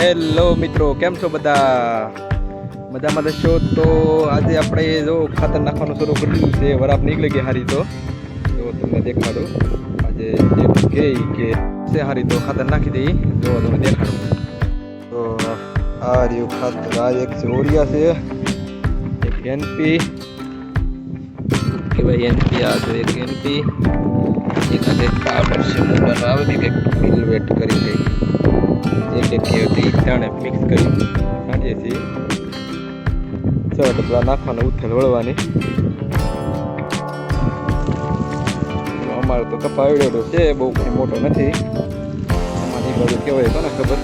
Hello મિત્રો, કેમ છો બધા? મજામાં રહેશો? તો આજે આપણે જો ખાતર નાખવાનું શરૂ કરી દીધું છે, વરાપ નીકળી ગઈ હારી તો. જો તમને દેખાડું. આજે એક કે કે છે હારી તો ખાતર નાખી દઈ. જો તમને દેખાડું. તો આ રહ્યું ખાતર, આ એક ચોરિયા છે. એક એનપી કે ભાઈ એનપી આ તો એક એનપી એક આ એક પાવડર છે મોટાનો આવે ને કંઈક મિલવેટ કરી કંઈક એક એક કેવતી ત્રણે મિક્સ કરી. કાઢીએ છીએ ચલો ડબલા નાખવાનું ઉથલ વળવાની. અમારે તો કપાવડેલો છે, બહુ કંઈ મોટો નથી. અમારી બાજુ કહેવાય કોને ખબર?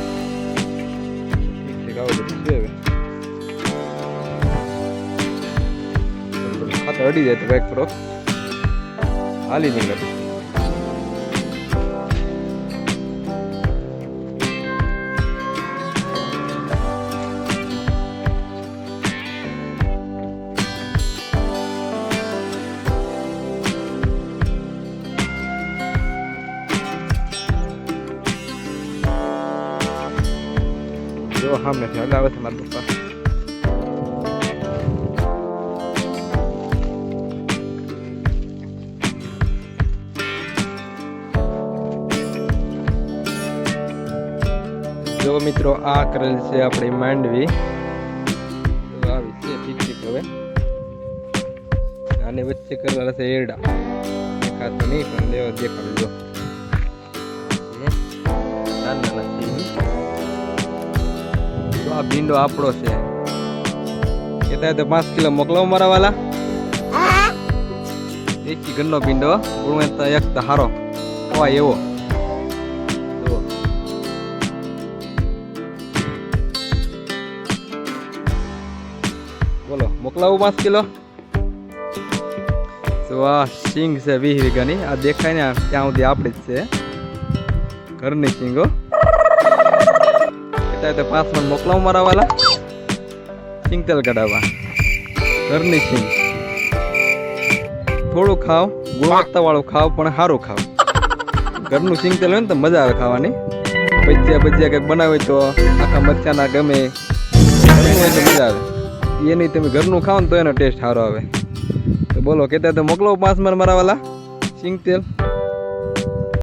હવે. અડી જાય તો કંઈક થોડો હાલી નીકળે. જો સામેથી હલાવે છે મારા પપ્પા જો મિત્રો આ કરેલ છે આપણી માંડવી આવી છે ઠીક ઠીક હવે આને વચ્ચે કરેલા છે એરડા દેખાતો નહીં પણ દેવા દેખાડું જો નાના તો આ ભીંડો આપણો છે. કેતા તો પાંચ કિલો મોકલાવો મારા વાલા. દેશી ઘરનો ભીંડો, ગુણવત્તા એક તો હારો. હોય એવો. બોલો, મોકલાવું પાંચ કિલો? તો આ સિંગ છે વીસ વીઘાની. આ દેખાય ને ત્યાં સુધી આપણી જ છે. ઘરની સિંગો. કહેતા તે પાંચ મણ મોકલાવ મારા વાલા. સિંગતેલ કઢાવવા. ઘરની સિંગ. થોડું ખાવ ગુણવત્તા વાળું ખાવ, પણ સારું ખાવ. ઘરનું સિંગતેલ હોય ને તો મજા આવે ખાવાની. ભજીયા ભજીયા કંઈક બનાવે તો આખા મરચાના ગમે. તો મજા આવે. એ નહીં તમે ઘરનું ખાવ ને તો એનો ટેસ્ટ સારો આવે. તો બોલો, કહેતા તો મોકલો પાંચ મણ મારા વાલા. સિંગતેલ. તેલ